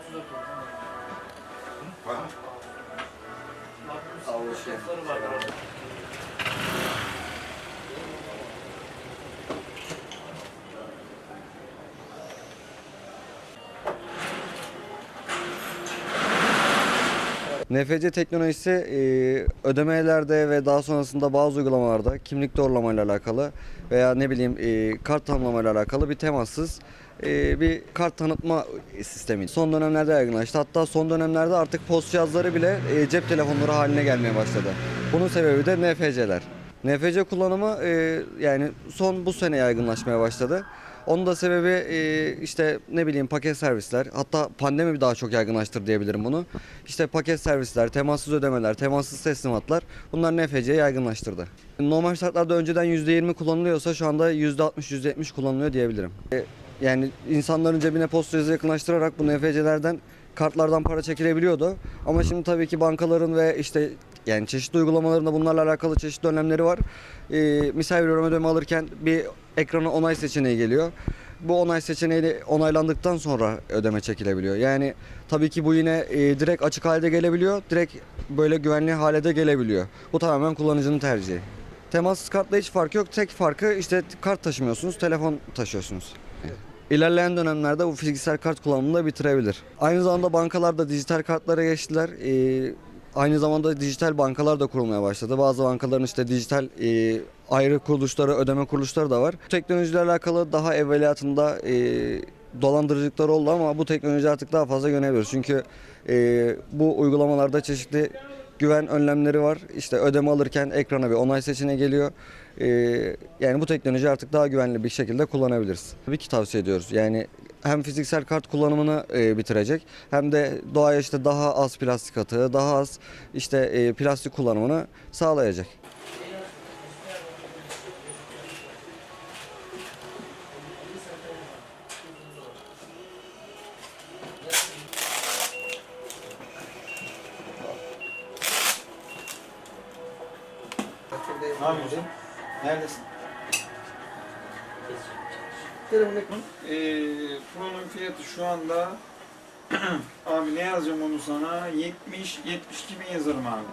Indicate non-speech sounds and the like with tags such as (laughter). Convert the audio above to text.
604 oldu. Pardon? Avlu şefleri var NFC teknolojisi e, ödemelerde ve daha sonrasında bazı uygulamalarda kimlik doğrulamayla alakalı veya ne bileyim e, kart tanımlamayla alakalı bir temassız e, bir kart tanıtma sistemi. Son dönemlerde yaygınlaştı. Hatta son dönemlerde artık post cihazları bile e, cep telefonları haline gelmeye başladı. Bunun sebebi de NFC'ler. NFC kullanımı e, yani son bu sene yaygınlaşmaya başladı. Onun da sebebi e, işte ne bileyim paket servisler hatta pandemi daha çok yaygınlaştır diyebilirim bunu. İşte paket servisler, temassız ödemeler, temassız teslimatlar bunlar NFC'yi yaygınlaştırdı. Normal şartlarda önceden %20 kullanılıyorsa şu anda %60, %70 kullanılıyor diyebilirim. E, Yani insanların cebine post cihazı yakınlaştırarak bu NFC'lerden kartlardan para çekilebiliyordu. Ama şimdi tabii ki bankaların ve işte yani çeşitli uygulamalarında bunlarla alakalı çeşitli önlemleri var. Ee, misal veriyorum ödeme alırken bir ekrana onay seçeneği geliyor. Bu onay seçeneği onaylandıktan sonra ödeme çekilebiliyor. Yani tabii ki bu yine e, direkt açık halde gelebiliyor. Direkt böyle güvenli hale de gelebiliyor. Bu tamamen kullanıcının tercihi. Temassız kartla hiç fark yok. Tek farkı işte kart taşımıyorsunuz, telefon taşıyorsunuz. İlerleyen dönemlerde bu fiziksel kart kullanımını da bitirebilir. Aynı zamanda bankalar da dijital kartlara geçtiler. Ee, aynı zamanda dijital bankalar da kurulmaya başladı. Bazı bankaların işte dijital e, ayrı kuruluşları, ödeme kuruluşları da var. Bu teknolojilerle alakalı daha evveliyatında e, dolandırıcılıklar oldu ama bu teknoloji artık daha fazla yöneliyoruz. Çünkü e, bu uygulamalarda çeşitli güven önlemleri var. İşte ödeme alırken ekrana bir onay seçeneği geliyor. Ee, yani bu teknoloji artık daha güvenli bir şekilde kullanabiliriz. Tabii ki tavsiye ediyoruz. Yani hem fiziksel kart kullanımını e, bitirecek hem de doğaya işte daha az plastik atığı, daha az işte e, plastik kullanımını sağlayacak. Ne yapıyorsun? Neredesin? Telefonu Ee, fiyatı şu anda (clears throat) abi ne yazacağım onu sana? 70 72 bin yazarım abi.